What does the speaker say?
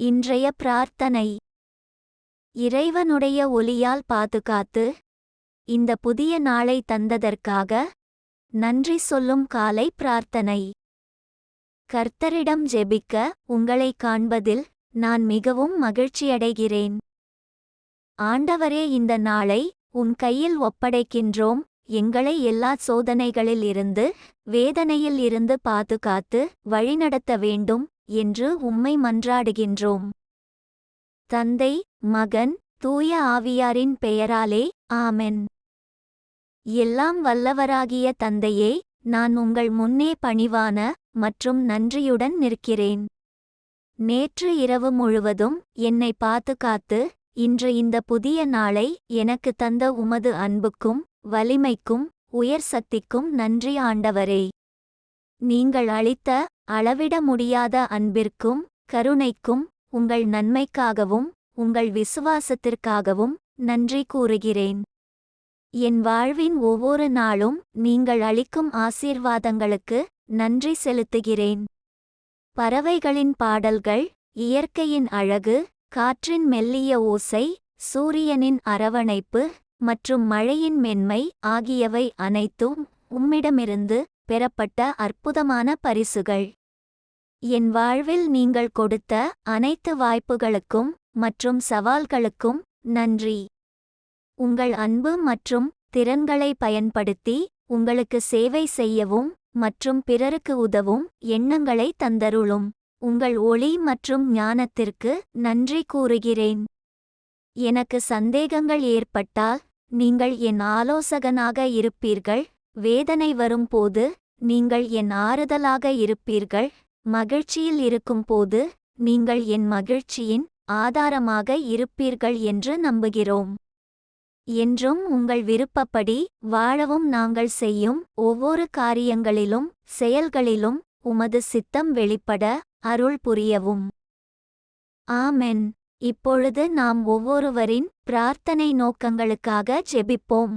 இன்றைய பிரார்த்தனை. இறைவனுடைய ஒளியால் பாதுகாத்து இந்த புதிய நாளை தந்ததற்காக நன்றி சொல்லும் காலை பிரார்த்தனை. கர்த்தரிடம் ஜெபிக்க உங்களை காண்பதில் நான் மிகவும் மகிழ்ச்சியடைகிறேன். ஆண்டவரே இந்த நாளை உன் கையில் ஒப்படைக்கின்றோம். எங்களை எல்லா சோதனைகளில் இருந்து வேதனையில் இருந்து பாதுகாத்து வழிநடத்த வேண்டும். என்று உம்மை மன்றாடுகின்றோம். தந்தை மகன் தூய ஆவியாரின் பெயராலே ஆமென். எல்லாம் வல்லவராகிய தந்தையே நான் உங்கள் முன்னே பணிவான மற்றும் நன்றியுடன் நிற்கிறேன். நேற்று இரவு முழுவதும் என்னை பாதுகாத்து இன்று இந்த புதிய நாளை எனக்கு தந்த உமது அன்புக்கும் வலிமைக்கும் உயர் சக்திக்கும் நன்றி ஆண்டவரே. நீங்கள் அளித்த அளவிட முடியாத அன்பிற்கும் கருணைக்கும் உங்கள் நன்மைக்காகவும் உங்கள் விசுவாசத்திற்காகவும் நன்றி கூறுகிறேன். என் வாழ்வின் ஒவ்வொரு நாளும் நீங்கள் அளிக்கும் ஆசீர்வாதங்களுக்கு நன்றி செலுத்துகிறேன். பறவைகளின் பாடல்கள் இயற்கையின் அழகு காற்றின் மெல்லிய ஓசை சூரியனின் அரவணைப்பு மற்றும் மழையின் மென்மை ஆகியவை அனைத்தும் உம்மிடமிருந்து பெறப்பட்ட அற்புதமான பரிசுகள். என் வாழ்வில் நீங்கள் கொடுத்த அனைத்து வாய்ப்புகளுக்கும் மற்றும் சவால்களுக்கும் நன்றி. உங்கள் அன்பு மற்றும் திறன்களை பயன்படுத்தி உங்களுக்கு சேவை செய்யவும் மற்றும் பிறருக்கு உதவும் எண்ணங்களை தந்தருளும். உங்கள் ஒளி மற்றும் ஞானத்திற்கு நன்றி கூறுகிறேன். எனக்கு சந்தேகங்கள் ஏற்பட்டால் நீங்கள் என் ஆலோசகனாக இருப்பீர்கள். வேதனை வரும்போது நீங்கள் என் ஆறுதலாக இருப்பீர்கள். மகிழ்ச்சியில் இருக்கும்போது நீங்கள் என் மகிழ்ச்சியின் ஆதாரமாக இருப்பீர்கள் என்று நம்புகிறோம். என்றும் உங்கள் விருப்பப்படி வாழவும் நாங்கள் செய்யும் ஒவ்வொரு காரியங்களிலும் செயல்களிலும் உமது சித்தம் வெளிப்பட அருள் புரியவும். ஆமென். இப்பொழுது நாம் ஒவ்வொருவரின் பிரார்த்தனை நோக்கங்களுக்காக ஜெபிப்போம்.